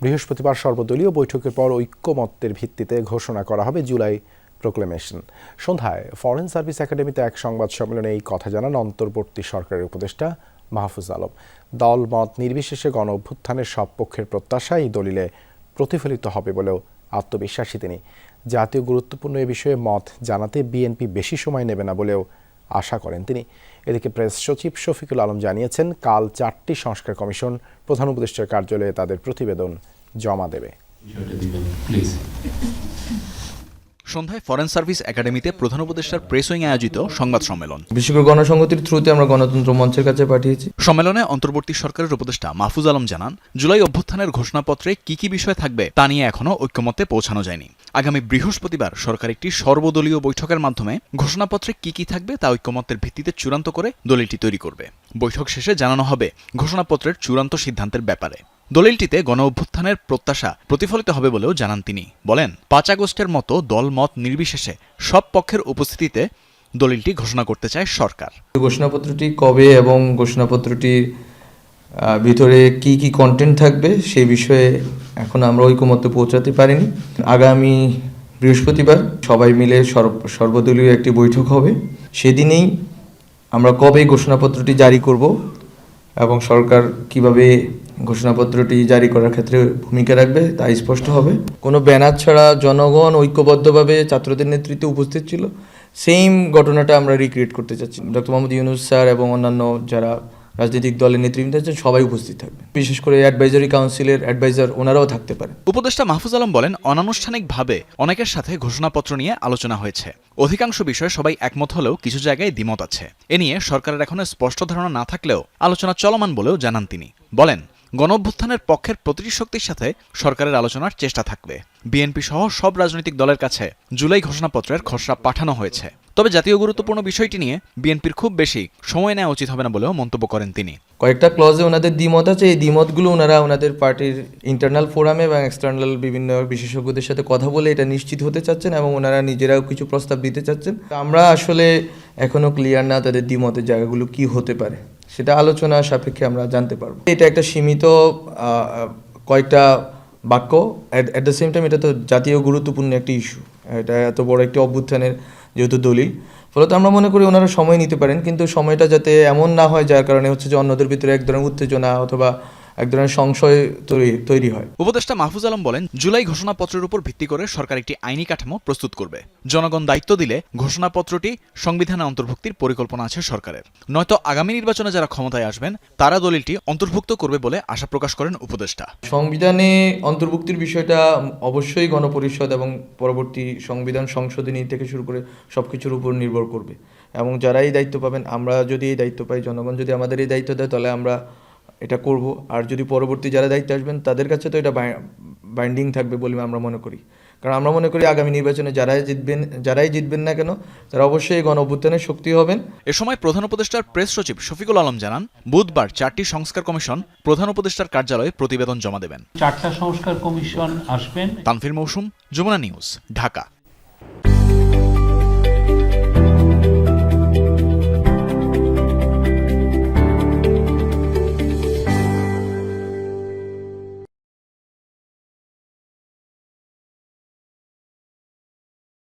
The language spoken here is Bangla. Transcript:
বৃহস্পতিবার সর্বদলীয় বৈঠকের পর ঐক্যমত্যের ভিত্তিতে ঘোষণা করা হবে জুলাই প্রোক্লেমেশন। সন্ধ্যায় ফরেন সার্ভিস একাডেমিতে এক সংবাদ সম্মেলনে এই কথা জানান অন্তর্বর্তী সরকারের উপদেষ্টা মাহফুজ আলম। দল মত নির্বিশেষে গণ অভ্যুত্থানের সব পক্ষের প্রত্যাশা এই দলিলে প্রতিফলিত হবে বলেও আত্মবিশ্বাসী তিনি। জাতীয় গুরুত্বপূর্ণ এ বিষয়ে মত জানাতে বিএনপি বেশি সময় নেবে না বলেও আশা করেন তিনি। এদিকে প্রেস সচিব শফিকুল আলম জানিয়েছেন, কাল চারটি সংস্কার কমিশন প্রধান উপদেষ্টার কার্যালয়ে তাদের প্রতিবেদন জমা দেবে। সন্ধ্যায় ফরেন সার্ভিস একাডেমিতে প্রধান উপদেষ্টার প্রেস উইং আয়োজিত সংবাদ সম্মেলন। বিশেষ করে গণসংহতির থ্রুতে আমরা গণতন্ত্র মঞ্চের কাছে পাঠিয়েছি। সম্মেলনে অন্তর্বর্তী সরকারের উপদেষ্টা মাহফুজ আলম জানান জুলাই অভ্যুত্থানের ঘোষণাপত্রে কি কি বিষয় থাকবে তা নিয়ে এখনও ঐক্যমত্যে পৌঁছানো যায়নি। আগামী বৃহস্পতিবার সরকার একটি সর্বদলীয় বৈঠকের মাধ্যমে ঘোষণাপত্রে কি কি থাকবে তা ঐক্যমত্যের ভিত্তিতে চূড়ান্ত করে দলিলটি তৈরি করবে। বৈঠক শেষে জানানো হবে ঘোষণাপত্রের চূড়ান্ত সিদ্ধান্তের ব্যাপারে। দলিলটিতে গণ অভ্যুত্থানের প্রত্যাশা প্রতিফলিত হবে বলেও জানান তিনি। বলেন, পাঁচ আগস্টের মতো দলমত নির্বিশেষে সব পক্ষের উপস্থিতিতে দলিলটি ঘোষণা করতে চায় সরকার। ঘোষণাপত্রটি কবে এবং ঘোষণাপত্রটির ভিতরে কি কি কন্টেন্ট থাকবে সেই বিষয়ে এখন আমরা ঐকমত্যে পৌঁছাতে পারিনি। আগামী বৃহস্পতিবার সবাই মিলে সর্ব- সর্বদলীয় একটি বৈঠক হবে। সেদিনেই আমরা কবে ঘোষণাপত্রটি জারি করব এবং সরকার কীভাবে ঘোষণাপত্রটি জারি করার ক্ষেত্রে ভূমিকা রাখবে, তা স্পষ্ট হবে। কোনো ব্যানার ছাড়া জনগণ ঐক্যবদ্ধভাবে ছাত্রদের নেতৃত্বে উপস্থিত ছিল। সেম ঘটনাটা আমরা রিক্রিয়েট করতে চাচ্ছি ডক্টর মোহাম্মদ ইউনুস স্যার এবং অন্যান্য যারা রাজনৈতিক দলের নেতৃবৃন্দ আছেন, সবাই উপস্থিত থাকবে। বিশেষ করে অ্যাডভাইজারি কাউন্সিলের অ্যাডভাইজার ওনারাও থাকতে পারে উপদেষ্টা মাহফুজ আলম বলেন, অনানুষ্ঠানিকভাবে অনেকের সাথে ঘোষণাপত্র নিয়ে আলোচনা হয়েছে। অধিকাংশ বিষয়ে সবাই একমত হলেও কিছু জায়গায় দ্বিমত আছে। এ নিয়ে সরকারের এখনও স্পষ্ট ধারণা না থাকলেও আলোচনা চলমান বলেও জানান তিনি। বলেন গণঅভ্যুত্থানের পক্ষের প্রতিটি শক্তির সাথে সরকারের আলোচনার চেষ্টা থাকবে। বিএনপি সহ সব রাজনৈতিক দলের কাছে জুলাই ঘোষণাপত্রের খসড়া পাঠানো হয়েছে। তবে জাতীয় গুরুত্বপূর্ণ বিষয়টি নিয়ে বিএনপির খুব বেশি সময় নেওয়া উচিত হবে না বলেও মন্তব্য করেন তিনি। কয়েকটা ক্লজে ওনাদের দ্বিমত আছে। এই দ্বিমতগুলো ওনারা ওনাদের পার্টির ইন্টারনাল ফোরামে এবং এক্সটার্নাল বিভিন্ন বিশেষজ্ঞদের সাথে কথা বলে এটা নিশ্চিত হতে চাচ্ছেন এবং ওনারা নিজেরাও কিছু প্রস্তাব দিতে চাচ্ছেন। আমরা আসলে এখনও ক্লিয়ার না তাদের দ্বিমতের জায়গাগুলো কি হতে পারে। সেটা আলোচনা সাপেক্ষে আমরা জানতে পারব। এটা একটা সীমিত কয়েকটা বাক্য। অ্যাট দ্য সেম টাইম এটা তো জাতীয় গুরুত্বপূর্ণ একটি ইস্যু এটা এত বড় একটি অভ্যুত্থানের যেহেতু দলিল। ফলত আমরা মনে করি ওনারা সময় নিতে পারেন, কিন্তু সময়টা যাতে এমন না হয়, যার কারণে হচ্ছে যে অন্যদের ভিতরে এক ধরনের উত্তেজনা অথবা এক ধরনের সংশয় তৈরি তৈরি হয়। উপদেষ্টা মাহফুজ আলম বলেন জুলাই ঘোষণাপত্রের উপর ভিত্তি করে সরকার একটি আইনি কাঠামো প্রস্তুত করবে। জনগণ দায়িত্ব দিলে ঘোষণাপত্রটি সংবিধানে অন্তর্ভুক্তির পরিকল্পনা আছে সরকারের। নয়তো আগামী নির্বাচনে যারা ক্ষমতায় আসবেন তারা দলিলটি অন্তর্ভুক্ত করবে বলে আশা প্রকাশ করেন উপদেষ্টা। সংবিধানে অন্তর্ভুক্তির বিষয়টা অবশ্যই গণপরিষদ এবং পরবর্তী সংবিধান সংশোধনী থেকে শুরু করে সব কিছুর উপর নির্ভর করবে। এবং যারা এই দায়িত্ব পাবেন আমরা যদি এই দায়িত্ব পাই জনগণ যদি আমাদের এই দায়িত্ব দেয় তাহলে আমরা এটা করব। আর যদি পরবর্তী যারা দায়িত্বে আসবেন তাদের কাছে তো এটা বাইন্ডিং থাকবে বলে আমরা মনে করি। কারণ আমরা মনে করি আগামী নির্বাচনে যারাই জিতবেন যারাই জিতবেন না কেন তারা অবশ্যই গণ অভ্যুত্থানের শক্তি হবেন। এ সময় প্রধান উপদেষ্টার প্রেস সচিব শফিকুল আলম জানান বুধবার চারটি সংস্কার কমিশন প্রধান উপদেষ্টার কার্যালয়ে প্রতিবেদন জমা দেবেন। চারটা সংস্কার কমিশন আসবেন। তানফির মৌসুম যমুনা নিউজ ঢাকা।